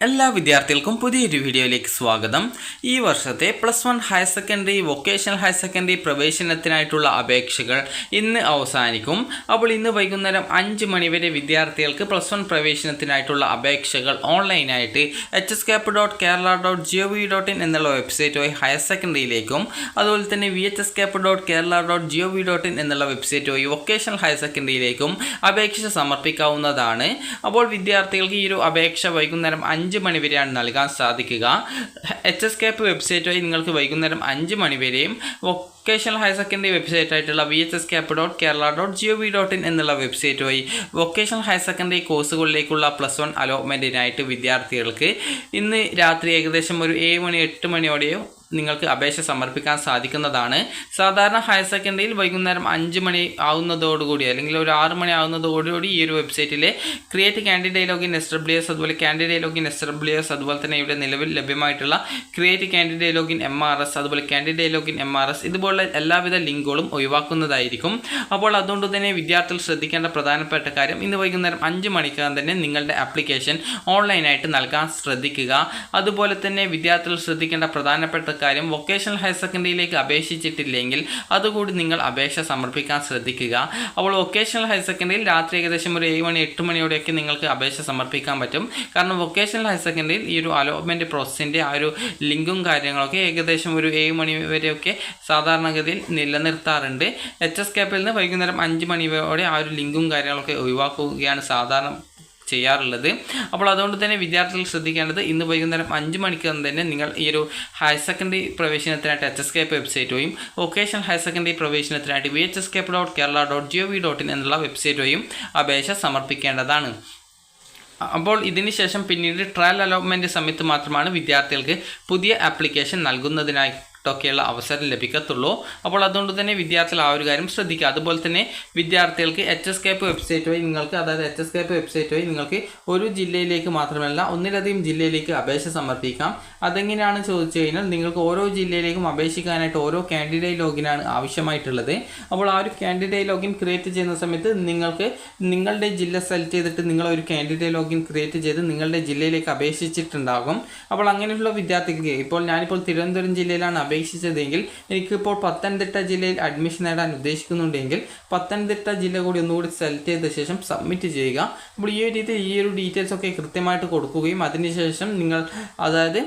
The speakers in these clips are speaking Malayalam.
എല്ലാ വിദ്യാർത്ഥികൾക്കും പുതിയൊരു വീഡിയോയിലേക്ക് സ്വാഗതം. ഈ വർഷത്തെ plus one higher secondary vocational higher secondary പ്രവേശനത്തിനായിട്ടുള്ള അപേക്ഷകൾ ഇന്ന് അവസാനിക്കും. അപ്പോൾ ഇന്ന് വൈകുന്നേരം അഞ്ച് മണിവരെ വിദ്യാർത്ഥികൾക്ക് പ്ലസ് വൺ പ്രവേശനത്തിനായിട്ടുള്ള അപേക്ഷകൾ ഓൺലൈനായിട്ട് H S cap dot Kerala dot G O V dot in എന്നുള്ള വെബ്സൈറ്റ് വഴി ഹയർ സെക്കൻഡറിയിലേക്കും അതുപോലെ തന്നെ V H S cap dot Kerala dot G O V dot in എന്നുള്ള വെബ്സൈറ്റ് വഴി വൊക്കേഷണൽ ഹയർ സെക്കൻഡറിയിലേക്കും അപേക്ഷ സമർപ്പിക്കാവുന്നതാണ്. അപ്പോൾ വിദ്യാർത്ഥികൾക്ക് ഈ ഒരു അപേക്ഷ വൈകുന്നേരം അഞ്ച് മണി വരെയാണ് നൽകാൻ സാധിക്കുക. എച്ച് എസ് കേപ്പ് വെബ്സൈറ്റ് വഴി നിങ്ങൾക്ക് വൈകുന്നേരം അഞ്ച് മണി വരെയും വൊക്കേഷണൽ ഹയർ സെക്കൻഡറി വെബ്സൈറ്റ് ആയിട്ടുള്ള V H S cap dot Kerala dot G O V dot in എന്നുള്ള വെബ്സൈറ്റ് വഴി വൊക്കേഷണൽ ഹയർ സെക്കൻഡറി കോഴ്സുകളിലേക്കുള്ള പ്ലസ് വൺ അലോട്ട്മെന്റിനായിട്ട് വിദ്യാർത്ഥികൾക്ക് ഇന്ന് രാത്രി ഏകദേശം ഒരു ഏഴ് മണി എട്ട് മണിയോടെയോ നിങ്ങൾക്ക് അപേക്ഷ സമർപ്പിക്കാൻ സാധിക്കുന്നതാണ്. സാധാരണ ഹയർ സെക്കൻഡറിയിൽ വൈകുന്നേരം അഞ്ച് മണി ആവുന്നതോടുകൂടി അല്ലെങ്കിൽ ഒരു ആറ് മണി ആവുന്നതോടുകൂടി ഈ ഒരു വെബ്സൈറ്റിലെ create candidate login S W S അതുപോലെ candidate login S W S അതുപോലെ തന്നെ ഇവിടെ നിലവിൽ ലഭ്യമായിട്ടുള്ള create candidate login M R S അതുപോലെ candidate login M R S ഇതുപോലുള്ള എല്ലാവിധ ലിങ്കുകളും ഒഴിവാക്കുന്നതായിരിക്കും. അപ്പോൾ അതുകൊണ്ട് തന്നെ വിദ്യാർത്ഥികൾ ശ്രദ്ധിക്കേണ്ട പ്രധാനപ്പെട്ട കാര്യം ഇന്ന് വൈകുന്നേരം അഞ്ച് മണിക്കകം തന്നെ നിങ്ങളുടെ ആപ്ലിക്കേഷൻ ഓൺലൈനായിട്ട് നൽകാൻ ശ്രദ്ധിക്കുക. അതുപോലെ തന്നെ വിദ്യാർത്ഥികൾ ശ്രദ്ധിക്കേണ്ട പ്രധാനപ്പെട്ട കാര്യം വൊക്കേഷണൽ ഹയർ സെക്കൻഡറിയിലേക്ക് അപേക്ഷിച്ചിട്ടില്ലെങ്കിൽ അതുകൂടി നിങ്ങൾ അപേക്ഷ സമർപ്പിക്കാൻ ശ്രദ്ധിക്കുക. അപ്പോൾ വൊക്കേഷണൽ ഹയർ സെക്കൻഡറിയിൽ രാത്രി ഏകദേശം ഒരു ഏഴ് മണി എട്ട് മണിയോടെയൊക്കെ നിങ്ങൾക്ക് അപേക്ഷ സമർപ്പിക്കാൻ പറ്റും. കാരണം വൊക്കേഷണൽ ഹയർ സെക്കൻഡറിയിൽ ഈ ഒരു അലോട്ട്മെന്റ് പ്രോസസ്സിന്റെ ആ ഒരു ലിങ്കും കാര്യങ്ങളൊക്കെ ഏകദേശം ഒരു ഏഴ് മണി വരെയൊക്കെ സാധാരണഗതിയിൽ നിലനിർത്താറുണ്ട്. എച്ച് എസ് ക്യാപ്പിൽ നിന്ന് വൈകുന്നേരം അഞ്ച് മണിയോടെ ആ ഒരു ലിങ്കും കാര്യങ്ങളൊക്കെ ഒഴിവാക്കുകയാണ് സാധാരണ ചെയ്യാറുള്ളത്. അപ്പോൾ അതുകൊണ്ട് തന്നെ വിദ്യാർത്ഥികൾ ശ്രദ്ധിക്കേണ്ടത് ഇന്ന് വൈകുന്നേരം അഞ്ച് മണിക്ക് തന്നെ നിങ്ങൾ ഈ ഒരു ഹയർ സെക്കൻഡറി പ്രവേശനത്തിനായിട്ട് എച്ച് എസ് കേപ്പ് വെബ്സൈറ്റ് വഴിയും vocational higher secondary പ്രവേശനത്തിനായിട്ട് V H S cap dot Kerala dot G O V dot in എന്നുള്ള വെബ്സൈറ്റ് വഴിയും അപേക്ഷ സമർപ്പിക്കേണ്ടതാണ്. അപ്പോൾ ഇതിന് ശേഷം പിന്നീട് ട്രയൽ അലോട്ട്മെന്റ് സമയത്ത് മാത്രമാണ് വിദ്യാർത്ഥികൾക്ക് പുതിയ ആപ്ലിക്കേഷൻ നൽകുന്നതിനായിട്ടൊക്കെയുള്ള അവസരം ലഭിക്കത്തുള്ളൂ. അപ്പോൾ അതുകൊണ്ട് തന്നെ വിദ്യാർത്ഥികൾ ആ ഒരു കാര്യം ശ്രദ്ധിക്കുക. അതുപോലെ തന്നെ വിദ്യാർത്ഥികൾക്ക് എച്ച് എസ് കേപ്പ് വെബ്സൈറ്റ് വഴി നിങ്ങൾക്ക് അതായത് എച്ച് എസ് കേപ്പ് വെബ്സൈറ്റ് വഴി നിങ്ങൾക്ക് ഒരു ജില്ലയിലേക്ക് മാത്രമല്ല ഒന്നിലധികം ജില്ലയിലേക്ക് അപേക്ഷ സമർപ്പിക്കാം. അതെങ്ങനെയാണ് ചോദിച്ചു കഴിഞ്ഞാൽ നിങ്ങൾക്ക് ഓരോ ജില്ലയിലേക്കും അപേക്ഷിക്കാനായിട്ട് ഓരോ കാൻഡിഡേറ്റ് ലോഗിനാണ് ആവശ്യമായിട്ടുള്ളത്. അപ്പോൾ ആ ഒരു കാൻഡിഡേറ്റ് ലോഗിൻ ക്രിയേറ്റ് ചെയ്യുന്ന സമയത്ത് നിങ്ങൾക്ക് നിങ്ങളുടെ ജില്ല സെലക്ട് ചെയ്തിട്ട് നിങ്ങൾ ഒരു കാൻഡിഡേറ്റ് ലോഗിൻ ക്രിയേറ്റ് ചെയ്ത് നിങ്ങളുടെ ജില്ലയിലേക്ക് അപേക്ഷിച്ചിട്ടുണ്ടാകും. അപ്പോൾ അങ്ങനെയുള്ള വിദ്യാർത്ഥിക്ക് ഇപ്പോൾ ഞാനിപ്പോൾ തിരുവനന്തപുരം ജില്ലയിലാണ് അപേക്ഷിച്ചതെങ്കിൽ എനിക്കിപ്പോൾ പത്തനംതിട്ട ജില്ലയിൽ അഡ്മിഷൻ നേടാൻ ഉദ്ദേശിക്കുന്നുണ്ടെങ്കിൽ പത്തനംതിട്ട ജില്ല കൂടി ഒന്നുകൂടി സെലക്ട് ചെയ്ത ശേഷം സബ്മിറ്റ് ചെയ്യുക. അപ്പോൾ ഈ ഒരു രീതിയിൽ ഈ ഒരു ഡീറ്റെയിൽസ് ഒക്കെ കൃത്യമായിട്ട് കൊടുക്കുകയും അതിനുശേഷം നിങ്ങൾ അതായത്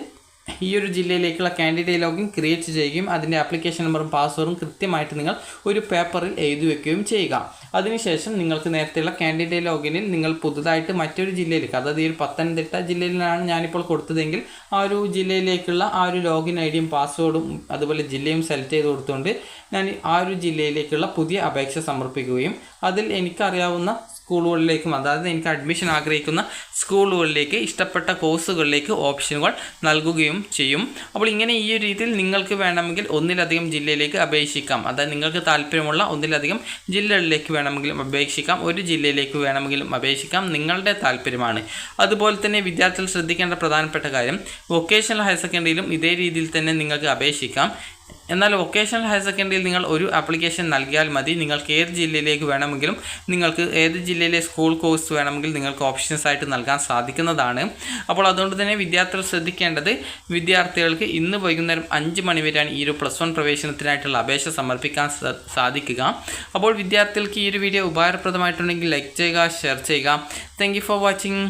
ഈ ഒരു ജില്ലയിലേക്കുള്ള കാൻഡിഡേറ്റ് ലോഗിൻ ക്രിയേറ്റ് ചെയ്യുകയും അതിന്റെ ആപ്ലിക്കേഷൻ നമ്പറും പാസ്വേഡും കൃത്യമായിട്ട് നിങ്ങൾ ഒരു പേപ്പറിൽ എഴുതി വെക്കുകയും ചെയ്യുക. അതിനുശേഷം നിങ്ങൾക്ക് നേരത്തെയുള്ള കാൻഡിഡേറ്റ് ലോഗിനിൽ നിങ്ങൾ പുതുതായിട്ട് മറ്റൊരു ജില്ലയിലേക്ക് അതായത് ഈ ഒരു പത്തനംതിട്ട ജില്ലയിലാണ് ഞാനിപ്പോൾ കൊടുത്തതെങ്കിൽ ആ ഒരു ജില്ലയിലേക്കുള്ള ആ ഒരു ലോഗിൻ ഐ ഡിയും പാസ്വേഡും അതുപോലെ ജില്ലയും സെലക്ട് ചെയ്ത് കൊടുത്തുകൊണ്ട് ഞാൻ ആ ഒരു ജില്ലയിലേക്കുള്ള പുതിയ അപേക്ഷ സമർപ്പിക്കുകയും അതിൽ എനിക്കറിയാവുന്ന സ്കൂളുകളിലേക്കും അതായത് എനിക്ക് അഡ്മിഷൻ ആഗ്രഹിക്കുന്ന സ്കൂളുകളിലേക്ക് ഇഷ്ടപ്പെട്ട കോഴ്സുകളിലേക്ക് ഓപ്ഷനുകൾ നൽകുകയും ചെയ്യും. അപ്പോൾ ഇങ്ങനെ ഈ ഒരു രീതിയിൽ നിങ്ങൾക്ക് വേണമെങ്കിൽ ഒന്നിലധികം ജില്ലയിലേക്ക് അപേക്ഷിക്കാം. അതായത് നിങ്ങൾക്ക് താല്പര്യമുള്ള ഒന്നിലധികം ജില്ലകളിലേക്ക് വേണമെങ്കിലും അപേക്ഷിക്കാം. ഒരു ജില്ലയിലേക്ക് വേണമെങ്കിലും അപേക്ഷിക്കാം. നിങ്ങളുടെ താല്പര്യമാണ്. അതുപോലെ തന്നെ വിദ്യാർത്ഥികൾ ശ്രദ്ധിക്കേണ്ട പ്രധാനപ്പെട്ട കാര്യം വൊക്കേഷണൽ ഹയർ സെക്കൻഡറിയിലും ഇതേ രീതിയിൽ തന്നെ നിങ്ങൾക്ക് അപേക്ഷിക്കാം. എന്നാൽ വൊക്കേഷണൽ ഹയർ സെക്കൻഡറിയിൽ നിങ്ങൾ ഒരു ആപ്ലിക്കേഷൻ നൽകിയാൽ മതി. നിങ്ങൾക്ക് ഏത് ജില്ലയിലേക്ക് വേണമെങ്കിലും നിങ്ങൾക്ക് ഏത് ജില്ലയിലെ സ്കൂൾ കോഴ്സ് വേണമെങ്കിൽ നിങ്ങൾക്ക് ഓപ്ഷൻസ് ആയിട്ട് നൽകാൻ സാധിക്കുന്നതാണ്. അപ്പോൾ അതുകൊണ്ട് തന്നെ വിദ്യാർത്ഥികൾ ശ്രദ്ധിക്കേണ്ടത് വിദ്യാർത്ഥികൾക്ക് ഇന്ന് വൈകുന്നേരം അഞ്ച് മണി വരെയാണ് ഈ ഒരു പ്ലസ് വൺ പ്രവേശനത്തിനായിട്ടുള്ള അപേക്ഷ സമർപ്പിക്കാൻ സാധിക്കുക. അപ്പോൾ വിദ്യാർത്ഥികൾക്ക് ഈ ഒരു വീഡിയോ ഉപകാരപ്രദമായിട്ടുണ്ടെങ്കിൽ ലൈക്ക് ചെയ്യുക ഷെയർ ചെയ്യുക. Thank for watching